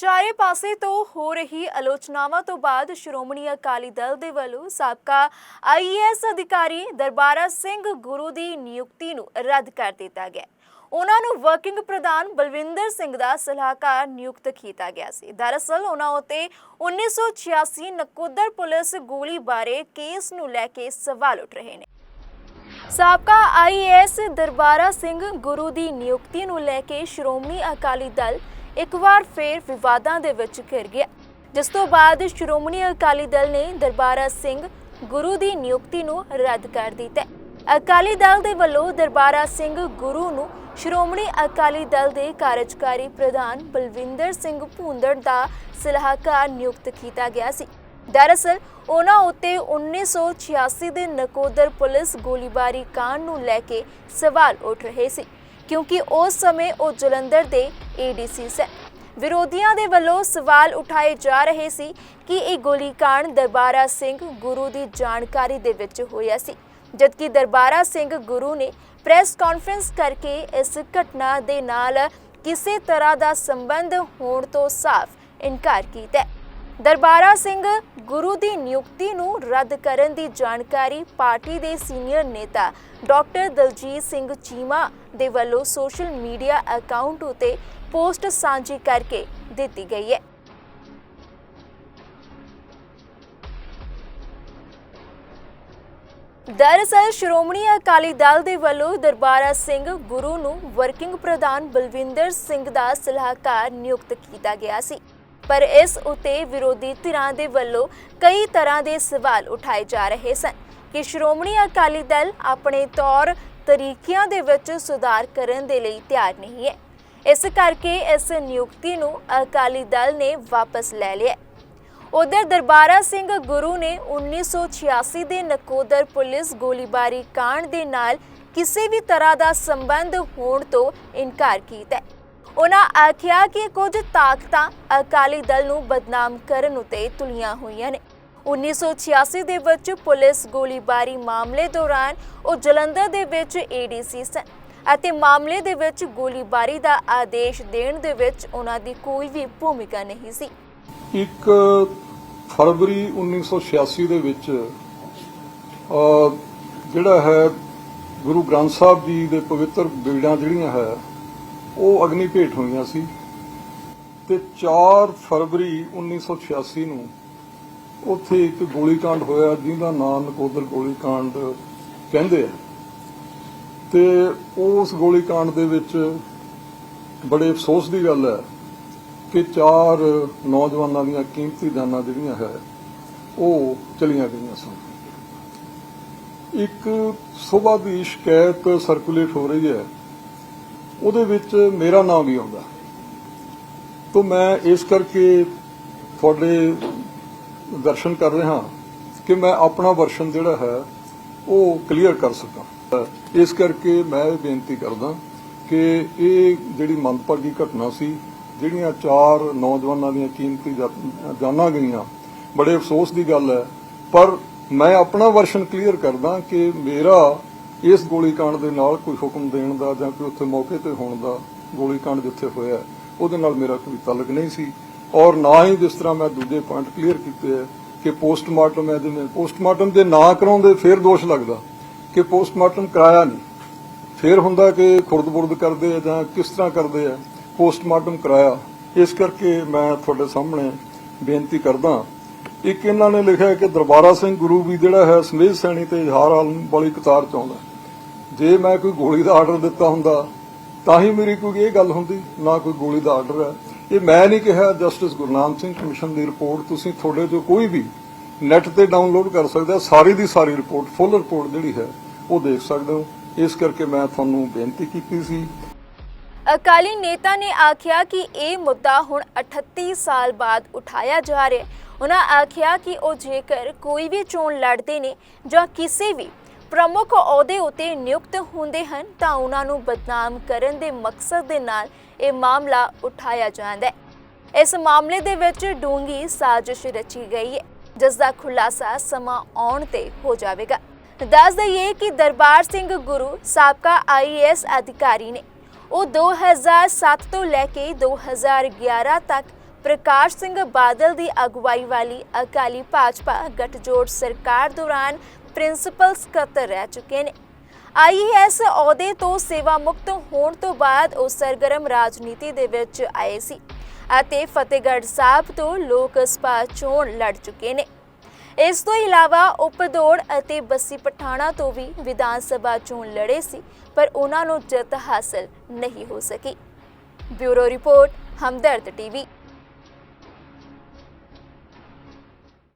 ਚਾਰੇ ਪਾਸੇ ਤੋਂ ਹੋ ਰਹੀ ਆਲੋਚਨਾਵਾਂ ਤੋਂ ਬਾਅਦ ਸ਼੍ਰੋਮਣੀ ਅਕਾਲੀ ਦਲ ਦੇ ਵੱਲੋਂ ਸਾਬਕਾ ਆਈਏਐਸ ਅਧਿਕਾਰੀ ਦਰਬਾਰਾ ਸਿੰਘ ਗੁਰੂ ਦੀ ਨਿਯੁਕਤੀ ਨੂੰ ਰੱਦ ਕਰ ਦਿੱਤਾ ਗਿਆ। ਉਹਨਾਂ ਨੂੰ ਵਰਕਿੰਗ ਪ੍ਰਧਾਨ ਬਲਵਿੰਦਰ ਸਿੰਘ ਦਾ ਸਲਾਹਕਾਰ ਨਿਯੁਕਤ ਕੀਤਾ ਗਿਆ ਸੀ। ਦਰਅਸਲ ਉਹਨਾਂ ਉਤੇ 1986 ਨਕੋਦਰ ਪੁਲਿਸ ਗੋਲੀ ਬਾਰੇ ਕੇਸ ਨੂੰ ਲੈ ਕੇ ਸਵਾਲ ਉੱਠ ਰਹੇ ਨੇ। ਸਾਬਕਾ ਆਈਏਐਸ ਦਰਬਾਰਾ ਸਿੰਘ ਗੁਰੂ ਦੀ ਨਿਯੁਕਤੀ ਨੂੰ ਲੈ ਕੇ ਸ਼੍ਰੋਮਣੀ ਅਕਾਲੀ ਦਲ ਇੱਕ ਵਾਰ ਫੇਰ ਵਿਵਾਦਾਂ ਦੇ ਵਿੱਚ ਘਿਰ ਗਿਆ। ਜਿਸ ਤੋਂ ਬਾਅਦ ਸ਼੍ਰੋਮਣੀ ਅਕਾਲੀ ਦਲ ਨੇ ਦਰਬਾਰਾ ਸਿੰਘ ਗੁਰੂ ਦੀ ਨਿਯੁਕਤੀ ਨੂੰ ਰੱਦ ਕਰ ਦਿੱਤਾ। ਅਕਾਲੀ ਦਲ ਦੇ ਵੱਲੋਂ ਦਰਬਾਰਾ ਸਿੰਘ ਗੁਰੂ ਨੂੰ ਸ਼੍ਰੋਮਣੀ ਅਕਾਲੀ ਦਲ ਦੇ ਕਾਰਜਕਾਰੀ ਪ੍ਰਧਾਨ ਬਲਵਿੰਦਰ ਸਿੰਘ ਭੂੰਦੜ ਦਾ ਸਲਾਹਕਾਰ ਨਿਯੁਕਤ ਕੀਤਾ ਗਿਆ ਸੀ। ਦਰਅਸਲ, ਉਹਨਾਂ ਉੱਤੇ 1986 ਦੇ ਨਕੋਦਰ ਪੁਲਿਸ ਗੋਲੀਬਾਰੀ ਕਾਂਡ ਨੂੰ ਲੈ ਕੇ ਸਵਾਲ ਉੱਠ ਰਹੇ ਸੀ। ਕਿਉਂਕਿ ਉਸ ਸਮੇਂ ਉਹ ਜਲੰਧਰ ਦੇ ਏਡੀਸੀ ਸਨ ਵਿਰੋਧੀਆਂ ਦੇ ਵੱਲੋਂ ਸਵਾਲ ਉਠਾਏ ਜਾ ਰਹੇ ਸੀ ਕਿ ਇਹ ਗੋਲੀਕਾਂਡ ਦਰਬਾਰਾ ਸਿੰਘ ਗੁਰੂ ਦੀ ਜਾਣਕਾਰੀ ਦੇ ਵਿੱਚ ਹੋਇਆ ਸੀ, ਜਦਕਿ ਦਰਬਾਰਾ ਸਿੰਘ ਗੁਰੂ ਨੇ ਪ੍ਰੈਸ ਕਾਨਫਰੰਸ ਕਰਕੇ ਇਸ ਘਟਨਾ ਦੇ ਨਾਲ ਕਿਸੇ ਤਰ੍ਹਾਂ ਦਾ ਸੰਬੰਧ ਹੋਣ ਤੋਂ ਸਾਫ਼ ਇਨਕਾਰ ਕੀਤਾ ਦਰਬਾਰਾ ਸਿੰਘ ਗੁਰੂ ਦੀ ਨਿਯੁਕਤੀ ਨੂੰ ਰੱਦ ਕਰਨ ਦੀ ਜਾਣਕਾਰੀ ਪਾਰਟੀ ਦੇ ਸੀਨੀਅਰ ਨੇਤਾ ਡਾਕਟਰ ਦਲਜੀਤ ਸਿੰਘ ਚੀਮਾ ਦੇ ਵੱਲੋਂ ਸੋਸ਼ਲ ਮੀਡੀਆ ਅਕਾਊਂਟ ਉਤੇ ਪੋਸਟ ਸਾਂਝੀ ਕਰਕੇ ਦਿੱਤੀ ਗਈ ਹੈ। ਦਰਅਸਲ ਸ਼੍ਰੋਮਣੀ ਅਕਾਲੀ ਦਲ ਦੇ ਵੱਲੋਂ ਦਰਬਾਰਾ ਸਿੰਘ ਗੁਰੂ ਨੂੰ ਵਰਕਿੰਗ ਪ੍ਰਧਾਨ ਬਲਵਿੰਦਰ ਸਿੰਘ ਦਾ ਸਲਾਹਕਾਰ ਨਿਯੁਕਤ ਕੀਤਾ ਗਿਆ ਸੀ। ਪਰ ਇਸ ਉਤੇ ਵਿਰੋਧੀ ਧਿਰਾਂ ਦੇ ਵੱਲੋਂ ਕਈ ਤਰ੍ਹਾਂ ਦੇ ਸਵਾਲ ਉਠਾਏ ਜਾ ਰਹੇ ਸਨ ਕਿ ਸ਼੍ਰੋਮਣੀ ਅਕਾਲੀ ਦਲ ਆਪਣੇ ਤੌਰ ਤਰੀਕਿਆਂ ਦੇ ਵਿੱਚ ਸੁਧਾਰ ਕਰਨ ਦੇ ਲਈ ਤਿਆਰ ਨਹੀਂ ਹੈ ਇਸ ਕਰਕੇ ਇਸ ਨਿਯੁਕਤੀ ਨੂੰ ਅਕਾਲੀ ਦਲ ਨੇ ਵਾਪਸ ਲੈ ਲਿਆ ਉਧਰ ਦਰਬਾਰਾ ਸਿੰਘ ਗੁਰੂ ਨੇ 1986 ਦੇ ਨਕੋਦਰ ਪੁਲਿਸ ਗੋਲੀਬਾਰੀ ਕਾਂਡ ਦੇ ਨਾਲ ਕਿਸੇ ਵੀ ਤਰ੍ਹਾਂ ਦਾ ਸੰਬੰਧ ਹੋਣ ਤੋਂ ਇਨਕਾਰ ਕੀਤਾ ਹੈ। ਉਹਨਾਂ ਆਖਿਆ ਕਿ ਕੁਝ ਤਾਕਤਾਂ ਅਕਾਲੀ ਦਲ ਨੂੰ ਬਦਨਾਮ ਕਰਨ ਉਤੇ ਤੁਲੀਆਂ ਹੋਈਆਂ ਨੇ। 1986 ਦੇ ਵਿੱਚ ਪੁਲਿਸ ਗੋਲੀਬਾਰੀ ਮਾਮਲੇ ਦੌਰਾਨ ਉਹ ਜਲੰਧਰ ਦੇ ਵਿੱਚ ਏਡੀਸੀ ਸਨ ਅਤੇ ਮਾਮਲੇ ਦੇ ਵਿੱਚ ਗੋਲੀਬਾਰੀ ਦਾ ਆਦੇਸ਼ ਦੇਣ ਦੇ ਵਿੱਚ ਉਹਨਾਂ ਦੀ ਕੋਈ ਵੀ ਭੂਮਿਕਾ ਨਹੀਂ ਸੀ। ਇੱਕ ਫਰਵਰੀ 1986 ਦੇ ਵਿੱਚ ਜਿਹੜਾ ਹੈ ਗੁਰੂ ਗ੍ਰੰਥ ਸਾਹਿਬ ਜੀ ਦੇ ਪਵਿੱਤਰ ਬੀੜਾਂ ਜਿਹੜੀਆਂ ਹੈ ਉਹ ਅਗਨੀ ਭੇਟ ਹੋਈਆਂ ਸੀ ਤੇ 4 ਫਰਵਰੀ 1986 ਨੂੰ ਉੱਥੇ ਇੱਕ ਗੋਲੀकांड ਹੋਇਆ, ਜਿਹਦਾ ਨਾਮ ਨਕੋਦਰ ਗੋਲੀकांड ਕਹਿੰਦੇ ਆ। ਤੇ ਉਸ ਗੋਲੀकांड ਦੇ ਵਿੱਚ ਬੜੇ ਅਫਸੋਸ ਦੀ ਗੱਲ ਹੈ ਕਿ ਚਾਰ ਨੌਜਵਾਨਾਂ ਦੀਆਂ ਕੀਮਤੀ ਜਾਨਾਂ ਜਿਹੜੀਆਂ ਹੈ, ਉਹ ਚਲੀਆਂ ਗਈਆਂ ਸਨ। ਇੱਕ ਸਵੇਰ ਦੀ ਸ਼ਿਕਾਇਤ ਸਰਕੂਲੇਟ ਹੋ ਰਹੀ ਹੈ ਉਹਦੇ ਵਿੱਚ ਮੇਰਾ ਨਾਮ ਵੀ ਆਉਂਦਾ। ਤੋਂ ਮੈਂ ਇਸ ਕਰਕੇ ਤੁਹਾਡੇ ਦਰਸ਼ਨ ਕਰ ਰਿਹਾ ਕਿ ਮੈਂ ਆਪਣਾ ਵਰਸ਼ਨ ਜਿਹੜਾ ਹੈ, ਉਹ ਕਲੀਅਰ ਕਰ ਸਕਾਂ। ਇਸ ਕਰਕੇ ਮੈਂ ਇਹ ਬੇਨਤੀ ਕਰਦਾ ਕਿ ਇਹ ਜਿਹੜੀ ਮੰਦਭਾਗੀ ਘਟਨਾ ਸੀ, ਜਿਹੜੀਆਂ ਚਾਰ ਨੌਜਵਾਨਾਂ ਦੀਆਂ ਕੀਮਤੀ ਜਾਨਾਂ ਗਈਆਂ, ਬੜੇ ਅਫਸੋਸ ਦੀ ਗੱਲ ਹੈ। ਪਰ ਮੈਂ ਆਪਣਾ ਵਰਸ਼ਨ ਕਲੀਅਰ ਕਰਦਾ ਕਿ ਮੇਰਾ ਇਸ ਗੋਲੀकांड ਦੇ ਨਾਲ ਕੋਈ ਹੁਕਮ ਦੇਣ ਦਾ ਜਾਂ ਕੋਈ ਉੱਥੇ ਮੌਕੇ ਤੇ ਹੋਣ ਦਾ ਗੋਲੀकांड ਜਿੱਥੇ ਹੋਇਆ ਉਹਦੇ ਨਾਲ ਮੇਰਾ ਕੋਈ ਤਲਕ ਨਹੀਂ ਸੀ। ਔਰ ਨਾ ਹੀ ਜਿਸ ਤਰ੍ਹਾਂ ਮੈਂ ਦੂਜੇ ਪੁਆਇੰਟ ਕਲੀਅਰ ਕੀਤੇ ਹੈ ਕਿ ਪੋਸਟਮਾਰਟਮ ਹੈ, ਜਿਵੇਂ ਪੋਸਟਮਾਰਟਮ ਦੇ ਨਾ ਕਰਾਉਂਦੇ ਫਿਰ ਦੋਸ਼ ਲੱਗਦਾ ਕਿ ਪੋਸਟਮਾਰਟਮ ਕਰਾਇਆ ਨਹੀਂ। ਫਿਰ ਹੁੰਦਾ ਕਿ ਖੁਰਦ-ਬੁਰਦ ਕਰਦੇ ਆ ਜਾਂ ਕਿਸ ਤਰ੍ਹਾਂ ਕਰਦੇ ਆ ਪੋਸਟਮਾਰਟਮ ਕਰਾਇਆ। ਇਸ ਕਰਕੇ ਮੈਂ ਤੁਹਾਡੇ ਸਾਹਮਣੇ ਬੇਨਤੀ ਕਰਦਾ ਇੱਕ ਇਹਨਾਂ ਨੇ ਲਿਖਿਆ ਕਿ ਦਰਬਾਰਾ ਸਿੰਘ ਗੁਰੂ ਵੀ ਜਿਹੜਾ ਹੈ ਸਮੇਤ ਸੈਣੀ ਤੇ ਹਾਰ ਆਲਮ ਵਾਲੀ ਕਤਾਰ ਚ ਆਉਂਦਾ ਜੇ ਮੈਂ ਕੋਈ ਗੋਲੀ ਦਾ ਆਰਡਰ ਦਿੱਤਾ ਹੁੰਦਾ, ਤਾਂ ਹੀ ਮੇਰੀ ਕੋਈ ਇਹ ਗੱਲ ਹੁੰਦੀ, ਨਾ ਕੋਈ ਗੋਲੀ ਦਾ ਆਰਡਰ ਹੈ। ਇਹ ਮੈਂ ਨਹੀਂ ਕਿਹਾ, ਜਸਟਿਸ ਗੁਰਨਾਮ ਸਿੰਘ ਕਮਿਸ਼ਨ ਦੀ ਰਿਪੋਰਟ ਤੁਸੀਂ ਤੁਹਾਡੇ ਜੋ ਕੋਈ ਵੀ ਨੈਟ ਤੇ ਡਾਊਨਲੋਡ ਕਰ ਸਕਦਾ ਸਾਰੀ ਦੀ ਸਾਰੀ ਰਿਪੋਰਟ, ਫੁੱਲ ਰਿਪੋਰਟ ਜਿਹੜੀ ਹੈ, ਉਹ ਦੇਖ ਸਕਦੇ ਹੋ। ਇਸ ਕਰਕੇ ਮੈਂ ਤੁਹਾਨੂੰ ਬੇਨਤੀ ਕੀਤੀ ਸੀ। ਅਕਾਲੀ ਨੇਤਾ ਨੇ ਆਖਿਆ ਕਿ ਇਹ ਮੁੱਦਾ ਹੁਣ 38 ਸਾਲ ਬਾਅਦ ਉਠਾਇਆ ਜਾ ਰਿਹਾ ਹੈ। ਉਹਨਾਂ ਆਖਿਆ ਕਿ ਉਹ ਜੇਕਰ ਕੋਈ ਵੀ ਚੋਣ ਲੜਦੇ ਨੇ ਜਾਂ ਕਿਸੇ ਵੀ ਪ੍ਰਮੁੱਖ ਅਹੁਦੇ ਉਤੇ ਨਿਯੁਕਤ ਹੁੰਦੇ ਹਨ ਤਾਂ ਉਹਨਾਂ ਨੂੰ ਬਦਨਾਮ ਕਰਨ ਦੇ ਮਕਸਦ ਦੇ ਨਾਲ ਇਹ ਮਾਮਲਾ ਉਠਾਇਆ ਜਾਂਦਾ ਹੈ। ਇਸ ਮਾਮਲੇ ਦੇ ਵਿੱਚ ਡੂੰਗੀ ਸਾਜ਼ਿਸ਼ ਰਚੀ ਗਈ ਹੈ, ਜਿਸ ਦਾ ਖੁਲਾਸਾ ਸਮਾਂ ਆਉਣ ਤੇ ਹੋ ਜਾਵੇਗਾ। ਦੱਸ ਦਈਏ ਕਿ ਦਰਬਾਰ ਸਿੰਘ ਗੁਰੂ ਸਾਬਕਾ ਆਈਏਐਸ ਅਧਿਕਾਰੀ ਨੇ ਉਹ 2007 ਤੋਂ ਲੈ ਕੇ 2011 ਤੱਕ ਪ੍ਰਕਾਸ਼ ਸਿੰਘ ਬਾਦਲ ਦੀ ਅਗਵਾਈ ਵਾਲੀ ਅਕਾਲੀ ਭਾਜਪਾ ਗਠਜੋੜ ਸਰਕਾਰ ਦੌਰਾਨ ਪ੍ਰਿੰਸੀਪਲ ਸਕੱਤਰ ਰਹਿ ਚੁੱਕੇ ਨੇ। ਆਈਐਸ ਅਹੁਦੇ ਤੋਂ ਸੇਵਾ ਮੁਕਤ ਹੋਣ ਤੋਂ ਬਾਅਦ ਉਹ ਸਰਗਰਮ ਰਾਜਨੀਤੀ ਦੇ ਵਿੱਚ ਆਏ ਸੀ ਅਤੇ ਫਤਿਹਗੜ੍ਹ ਸਾਹਿਬ ਤੋਂ ਲੋਕ ਸਭਾ ਚੋਣ ਲੜ ਚੁੱਕੇ ਨੇ। ਇਸ ਤੋਂ ਇਲਾਵਾ ਉਪਦੌੜ ਅਤੇ ਬੱਸੀ ਪਠਾਣਾ ਤੋਂ ਵੀ ਵਿਧਾਨ ਸਭਾ ਚੋਣ ਲੜੇ ਸੀ, ਪਰ ਉਹਨਾਂ ਨੂੰ ਜਿੱਤ ਹਾਸਲ ਨਹੀਂ ਹੋ ਸਕੀ। Bureau report, Hamdard TV.